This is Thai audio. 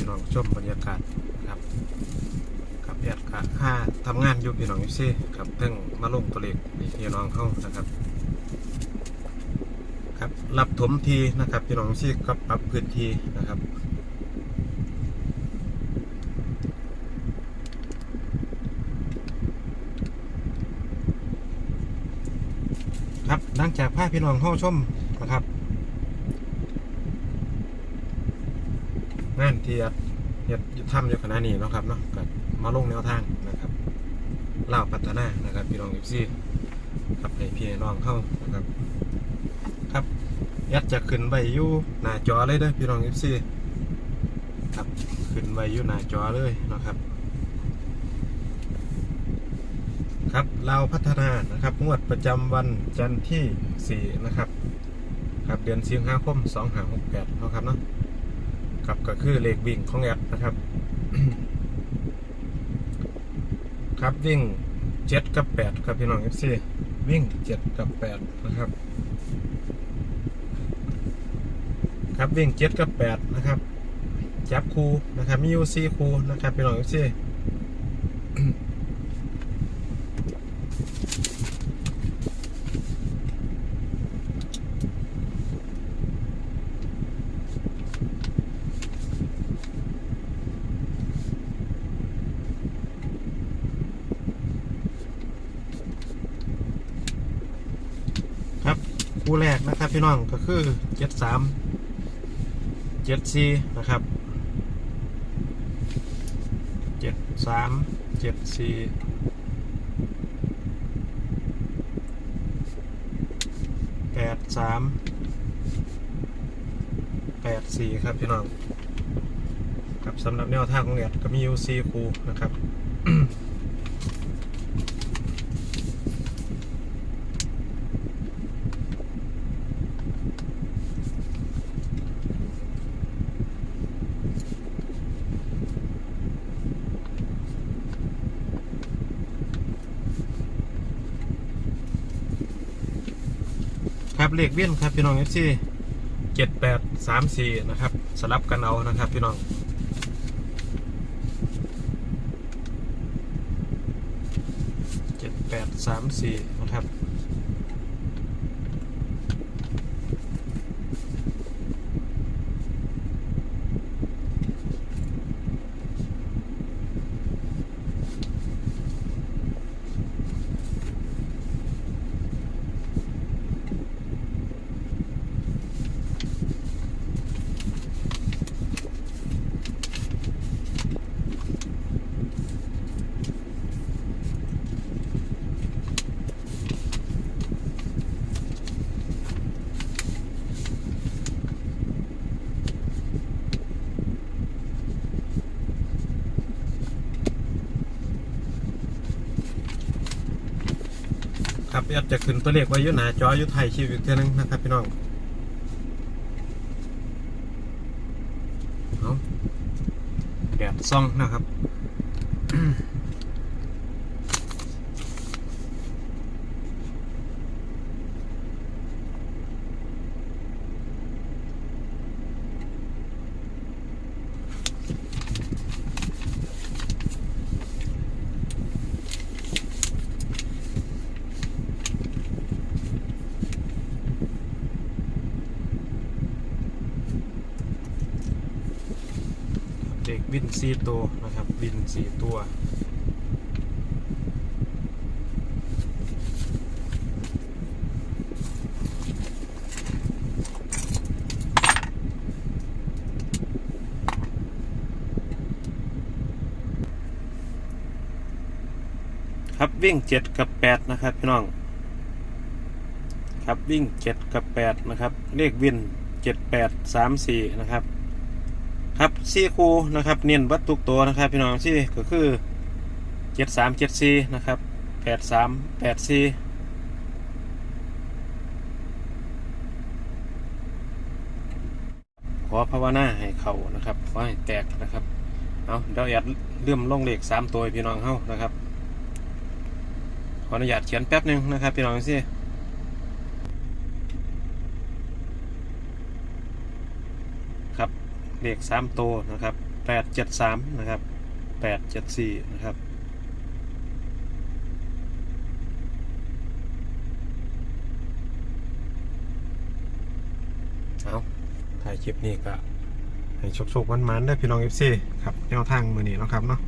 ี่น้องชมบรรยากาศครับกับแอดกะค่าทำงานอยู่พี่น้องอยู่ซิกับเพิ่งมาลงตัวเลขพี่น้องเข้านะครับ ครับรับถมทีนะครับพี่น้องซิก็ปรับพื้นที่นะครับครับหลังจากภาพพี่น้องเข้าชมนะครับ งานที่เฮ็ดทำอยู่ขณะนี้เนาะครับเนาะก็มาลงแนวทางนะครับเล่าพัฒนานะครับพี่น้องเอฟซีครับให้พี่น้องเข้านะครับ ครับยัดจะขึ้นไว้อยู่หน้าจอเลยเด้อพี่น้องเอฟซีครับขึ้นไว้อยู่หน้าจอเลยนะครับ ครับเราพัฒนานะครับงวดประจำวันจันทร์ที่ 4 นะครับ ครับเดือนสิงหาคม2568นะครับเนาะ ครับ ก็คือเลขวิ่งของแอปนะครับ ครับวิ่ง7กับ8ครับพี่น้อง FC วิ่ง7กับ8นะครับ ครับวิ่ง7กับ8นะครับจับคูนะครับมีอยู่4คูนะครับพี่น้อง FC ครับ คู่แรกนะครับพี่น้องก็คือเจ็ดสามเจ็ดสี่นะครับเจ็ดสามเจ็ดสี่แปดสามแปดสี่ครับพี่น้องครับสำหรับแนวทางของเน็ตก็มีอยู่สี่คู่นะครับ ครับเลขเวียนครับพี่น้องเอฟซีเจ็ดแปดสามสี่นะครับ สลับกันเอานะครับพี่น้องเจ็ดแปดสามสี่นะครับ ครับแอดจะขึ้นตัวเลขไว้อยุหนาจออยุไทยชีวิตเท่านึงนะครับพี่น้องเอาแดดซ่องนะครับ ด็กบินสี่ตัวนะครับบินสี่ตัว ครับวิ่งเจ็ดกับแปดนะครับพี่น้อง ครับวิ่งเจ็ดกับแปดนะครับ เลขวินเจ็ดแปดสามสี่นะครับ ครับซี่คูนะครับ เนียนวัตถุกตัวนะครับ พี่น้องซี่ก็คือเจ็ดสามเจ็ดสี่นะครับแปดสามแปดสี่ขอภาวนาให้เขานะครับขอให้แตกนะครับ เอาเดี๋ยวแอดเลื่อมลงเลขสามตัวพี่น้องเฮานะครับ ขออนุญาตเขียนแป๊บหนึ่งนะครับ พี่น้องซี่ครับ เลขสามตัวนะครับแปดเจ็ดสามนะครับแปดเจ็ดสี่นะครับเอาถ่ายคลิปนี้ก็ให้โชคๆมันๆได้พี่น้องเอฟซีครับแนวทางมือนี้นะครับเนาะ